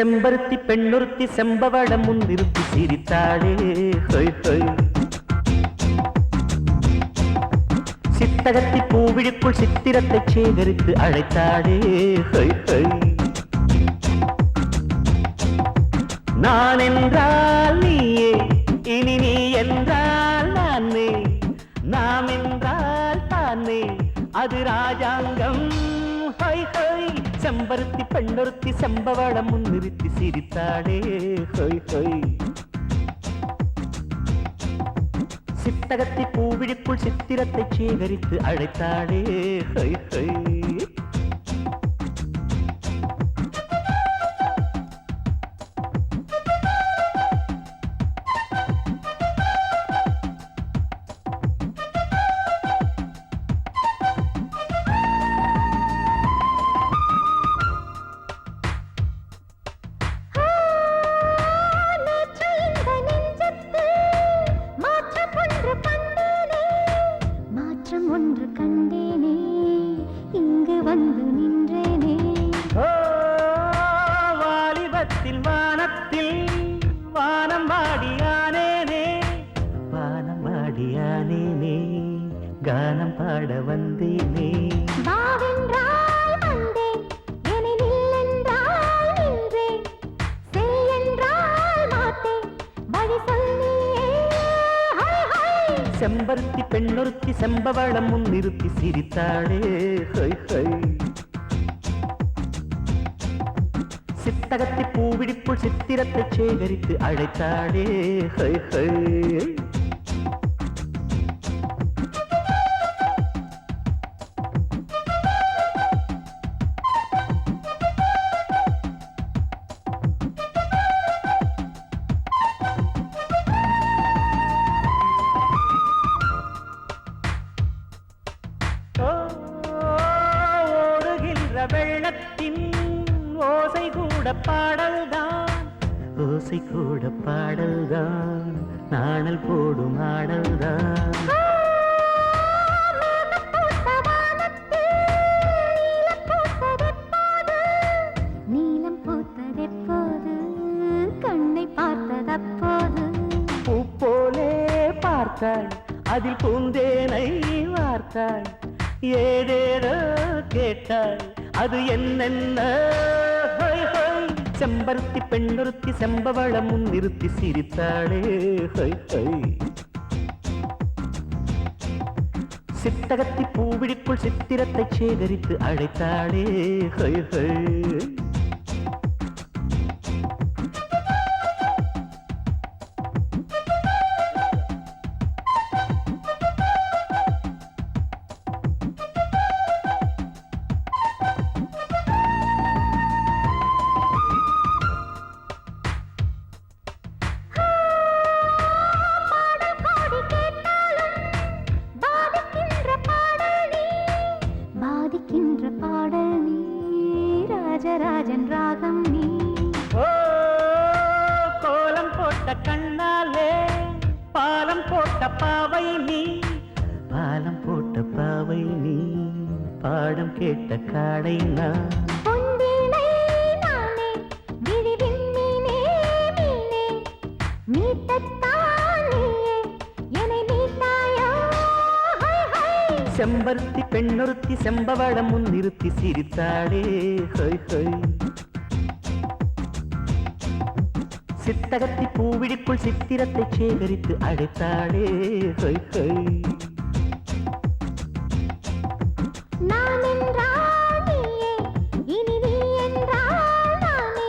செம்பருத்தி பெண்ணுறுத்தி செம்பவளம் முன்னிறுத்தி சிரித்தாளே ஹொய் ஹொய். சித்தகத்தி பூவிழுக்குள் சித்திரத்தை சேகரித்து அழைத்தாளே ஹொய் ஹொய். நான் என்றால் நீயே இனி நீ என்றால் நானே. நாம் என்றால் தானே அது ராஜாங்கம். ஹொய் ஹொய். செம்பருத்தி பெண்ணொருத்தி செம்பவளம் முன்னிறுத்தி சிரித்தாளே. ஹொய் ஹொய். சித்தகத்தி பூவிழிக்குள் சித்திரத்தை சேகரித்து அழைத்தாளே. ஹொய் ஹொய். ஒன்று கண்டேனே இங்கு வந்து நின்றேனே. வாலிபத்தில் வானத்தில் வானம் வாடியானேனே. வானம் வாடியானேனே கானம் பாட வந்தேனே. செம்பருத்தி பெண்ணொருத்தி செம்பவளம் முன் நிறுத்தி சிரித்தாளே ஹொய் ஹொய் சித்தகத்தி பூவிடிப்புள் சித்திரத்தை சேகரித்து அழைத்தாளே ஹை ஹை. பார்த்தாள் அதில் பூந்தேனை வார்த்தாள் ஏதேதோ கேட்டாள் அது என்னென்ன? செம்பருத்தி பெண்ணுறுத்தி செம்பவளமும் நிறுத்தி சிரித்தாளே சித்தகத்தி பூவிழிக்குள் சித்திரத்தை சேகரித்து அழைத்தாளே ஹொய் ஹொய். சிரித்தாளே ஹொய் ஹொய் சித்தகத்தி பூவிழிக்குள் சித்திரத்தை சேகரித்து அழைத்தாளே ஹொய் ஹொய் நான் என்றால் நீயே இனி நீ என்றால் நானே.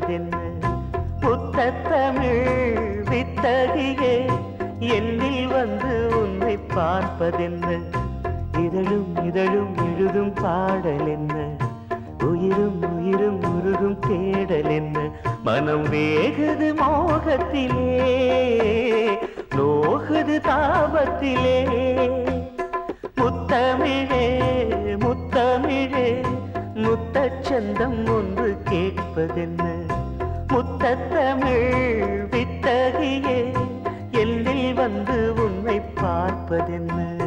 சொல்வதென்ன புத்த தமிழ் வித்தகியே என்னில் வந்து உன்னை பார்ப்பதென்ன இதழும் இதழும் எழுதும் பாடல் என்ன உயிரும் உயிரும் உருகும் தேடல் என்ன மனம் வேகது மோகத்திலே நோகது தாபத்திலே. முத்தமிழே முத்தமிழே முத்தச்சந்தம் ஒன்று கேட்பதென்ன முத்தமிழ் வித்தகியே எல்லில் வந்து உன்னை பார்ப்பதென்ன?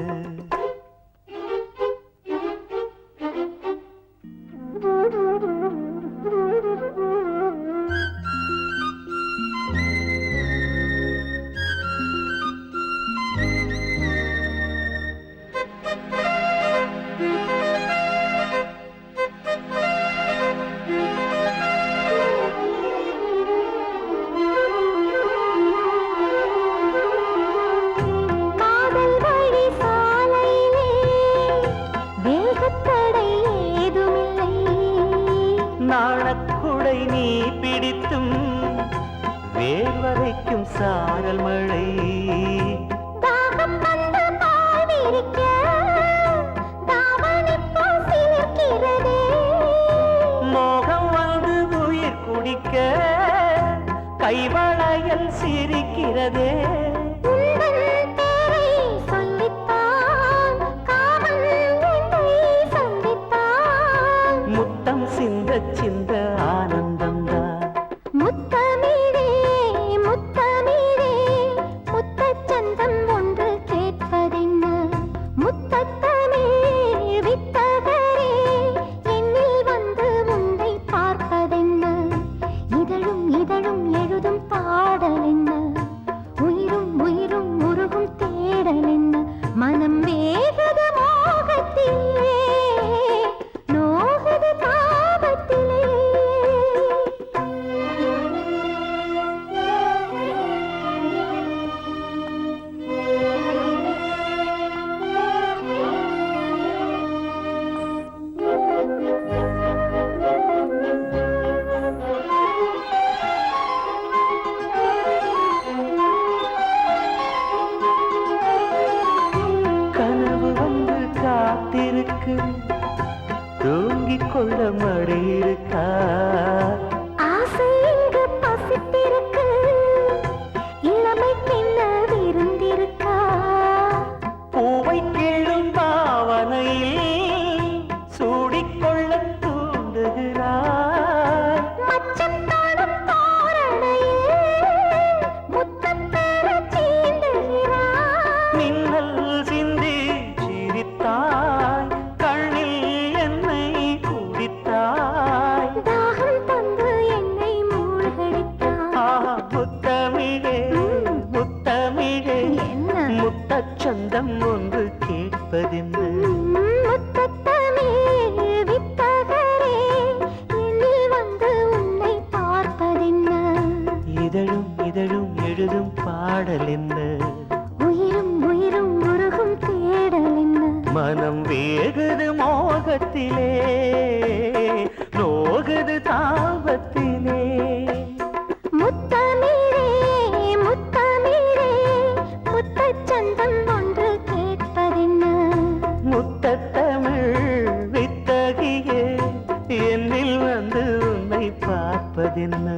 காதென்ன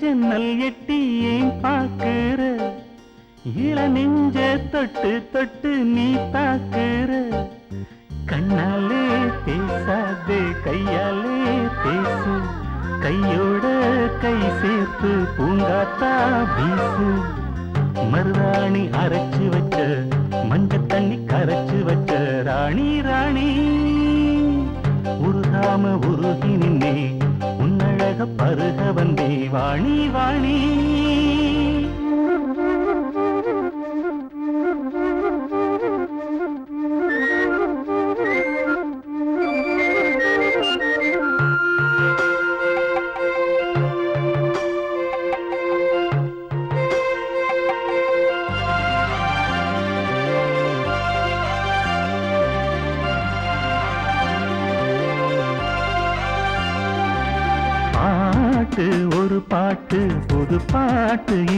ஜன்னல் எட்டி ஏன் பார்க்கிற இள நெஞ்ச தொட்டு தொட்டு நீ தாக்குற கண்ணாலே பேசாது கையாலே பேசு. கையோட கை சேர்த்து பூங்காத்தா வீசு. மருதாணி அரைச்சு வச்ச மஞ்ச தண்ணி கரைச்சு வச்ச ராணி ராணி. உருகாம உருகி நின்னே பருக வந்தே வாணி வாணி.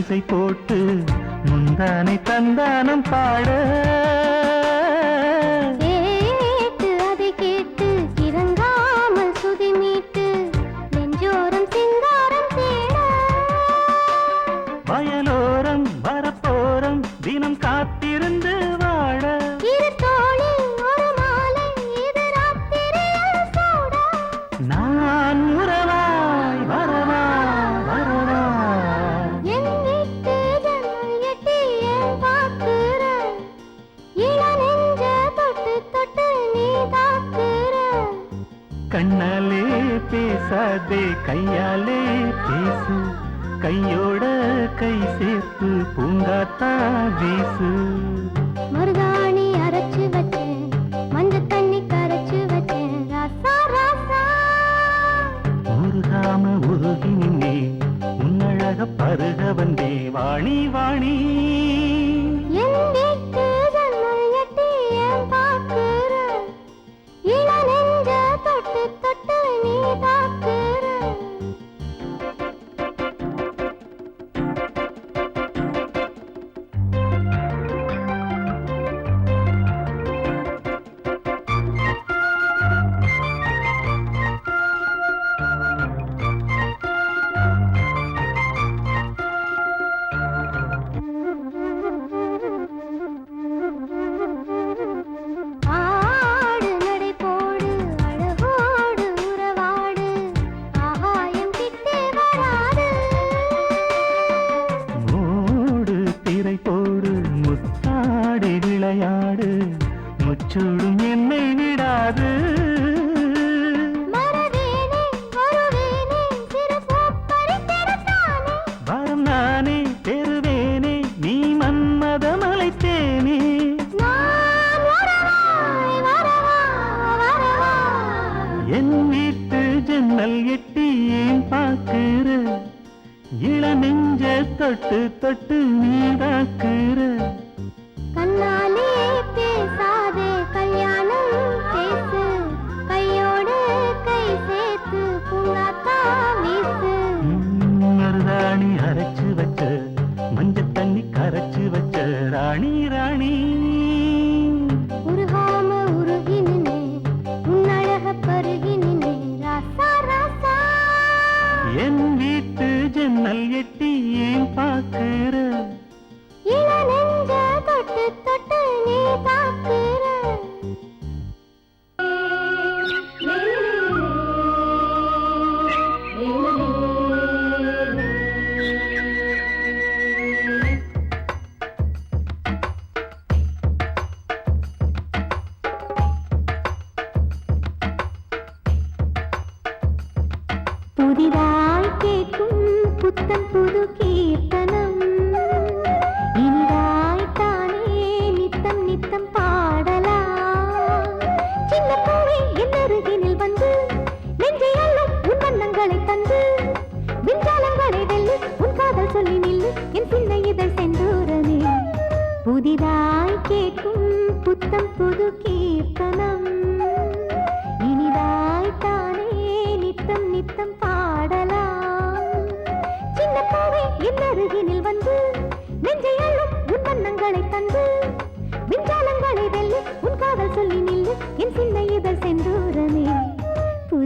மீசை போட்டு முந்தானை தந்தானம் பாட அரைச்சு வச்ச மஞ்சள் தண்ணி கரைச்சு வச்ச ராணி புதிதாய் கேட்கும் புத்தம் புது கீர்த்தனம். இனிதாய் தானே நித்தம் நித்தம் பாடலா சின்ன பூவே என் அருகினில் வந்து நெஞ்சை அல்லும் உன் வண்ணங்களை தந்து. விஞ்ஞானங்களை வெல்லு உன் காதல் சொல்லி நில்லு என் சின்ன இதழ் செந்தூரமே. புதிதாய் கேட்கும்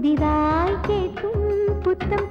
புதிதாய் கேட்கும் புத்தம்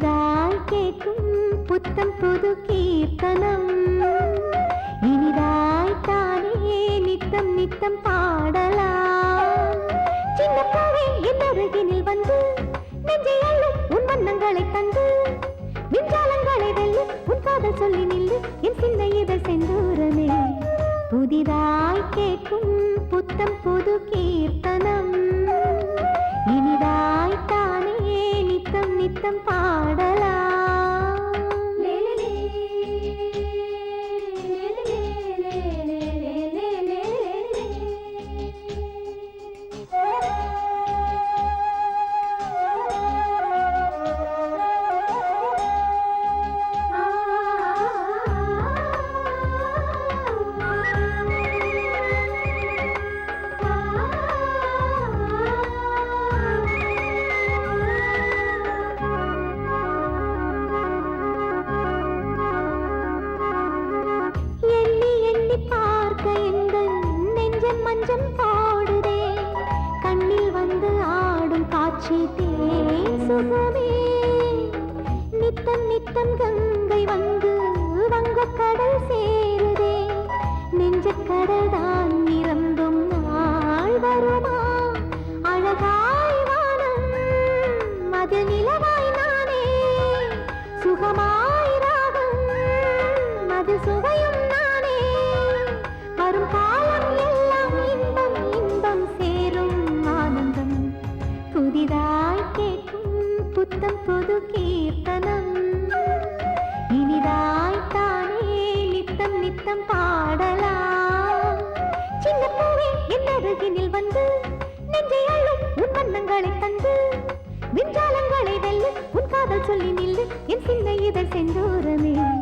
இனிதாய் கேட்கும் புத்தம் புது கீர்த்தனம். இனிதாய் தானே நித்தம் நித்தம் பாடலாம். சின்ன பூவே என் அருகினில் வந்து நெஞ்சை அள்ளும் உன் வண்ணங்களை தந்து விஞ்சாலங்களை வெல்லு உன் காதல் சொல்லி நில்லு என் சிந்தை இதழ் செந்தூரமே. புதிதாய் கேட்கும் புத்தம் புது கீர்த்தனம். சுவையும் நானே. வரும் காலம் எல்லாம் இன்பம் இன்பம் சேரும் ஆனந்தம். புதிதாய் கேட்கும் புத்தம் புது கீர்த்தனம். இனிதாய் தானே நித்தம் நித்தம் பாடலாம். சின்ன பூவே என் அருகினில் வந்து நெஞ்சை அள்ளும் உன் வண்ணங்களை தந்து. விஞ்சாலங்களை வெல்லு உன் காதல் சொல்லி நில்லு என் சின்ன இதழ் செந்தூரமே.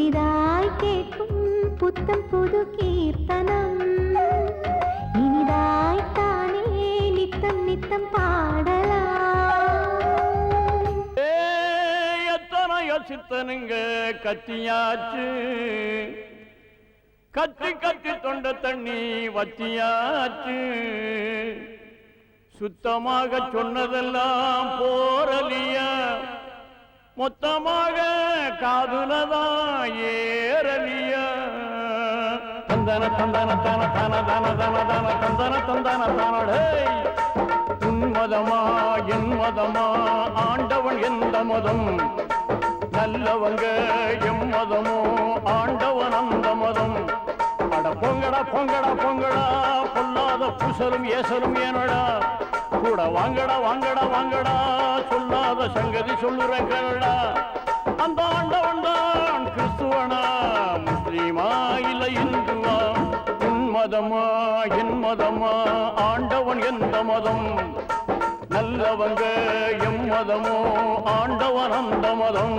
புதிதாய் கேட்கும் புத்தம் புது கீர்த்தனம். இனிதாய் தானே நித்தம் நித்தம் பாடலாம். எத்தனையோ சித்தனுங்க கத்தியாச்சு. கத்தி கத்தி தொண்ட தண்ணி வத்தியாச்சு. சுத்தமாக சொன்னதெல்லாம் போரலியா. மொத்தமாக காதுலதான் ஏறலியா. தந்தன தந்தன தன தன தன தன தன தந்தன தந்தன தனடே. உன் மதமா என் மதமா ஆண்டவன் எந்த மதம்? நல்லவங்க எம் மதமோ ஆண்டவன் அந்த மதம்? அட பொங்கடா பொங்கடா பொங்கடா பொல்லாத புசலும் ஏசலும் ஏனடா. கூட வாங்கடா வாங்கடா வாங்கடா. சொல்லாத சங்கதி சொல்லுறேன் கேளடா அந்த ஆண்டவன் தான் கிறிஸ்துவனா முஸ்லீமா இல்ல இந்துவா? உன் மதமா என் மதமா? ஆண்டவன் எந்த மதம்? நல்லவங்க எம் மதமோ? ஆண்டவன் அந்த மதம்.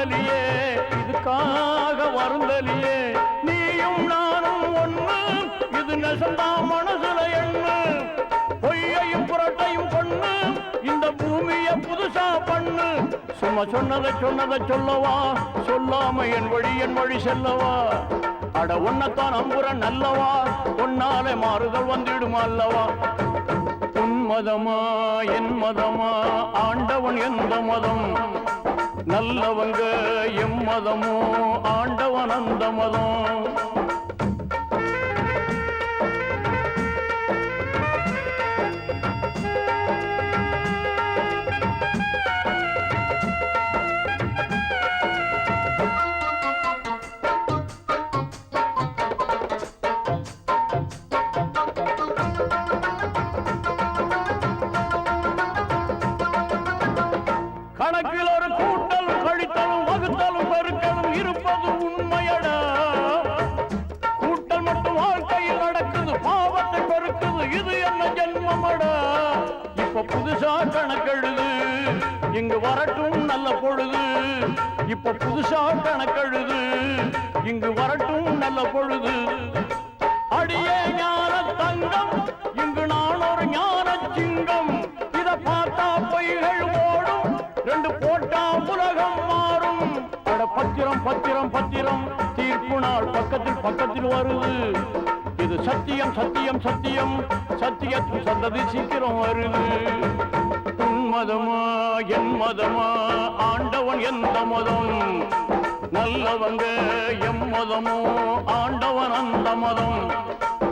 அடையாரும் இதுக்காக வருந்தலியே. நீயும் நானும் ஒண்ணு இது நெசந்தா மனசுல எண்ணு. பொய்யையும் புரட்டையும் பொண்ணு இந்த பூமிய புதுசா பண்ணு. சும்மா சொன்னதை சொன்னதை சொல்லவா சொல்லாம என் வழி என் வழி செல்லவா? அட உன்னத்தான் அம்புறன் நல்லவா உன்னாலே மாறுதல் வந்துடுமா அல்லவா? உன் மதமா என் மதமா ஆண்டவன் எந்த மதம்? நல்லவங்க எம் மதமோ ஆண்டவன் அந்த மதம். கணக்கிலோ புதுசா கணக்கெழுது இங்கு வரட்டும் நல்ல பொழுது. இப்ப புதுசா கணக்கெழுது இங்கு வரட்டும் நல்ல பொழுது. அடியே ஞான தங்கம் இங்கு நான் ஒரு ஞான சிங்கம். இத பார்த்தா பைகள் ஓடும் ரெண்டு போட்டா உலகம் மாறும். அட பத்திரம் பத்திரம் பத்திரம் தீர்ப்பு நாள் பக்கத்தில் பக்கத்தில் வருது. சத்தியம் சத்தியம் சத்தியம். சத்தியத்தின் சந்ததி சீக்கிரம் வருது. உன் மதமா என் மதமா ஆண்டவன் எந்த மதம்? நல்லவங்க எம் மதமோ ஆண்டவன் அந்த மதம்?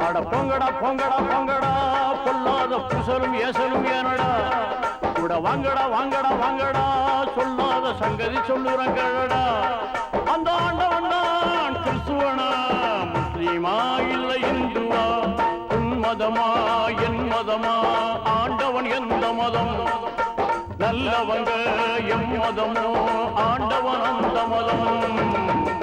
அட பொங்கடா பொங்கடா பொங்கடா. பொல்லாத புசலும் ஏசலும் ஏனடா. கூட வாங்கடா வாங்கடா வாங்கடா. சொல்லாத சங்கதி சொல்லுறங்கடா அந்த ஆண்டவன் மதமா என் மதமா? ஆண்டவன் எந்த மதம்? நல்லவங்க எம் மதமோ? ஆண்டவன் அந்த மதம்.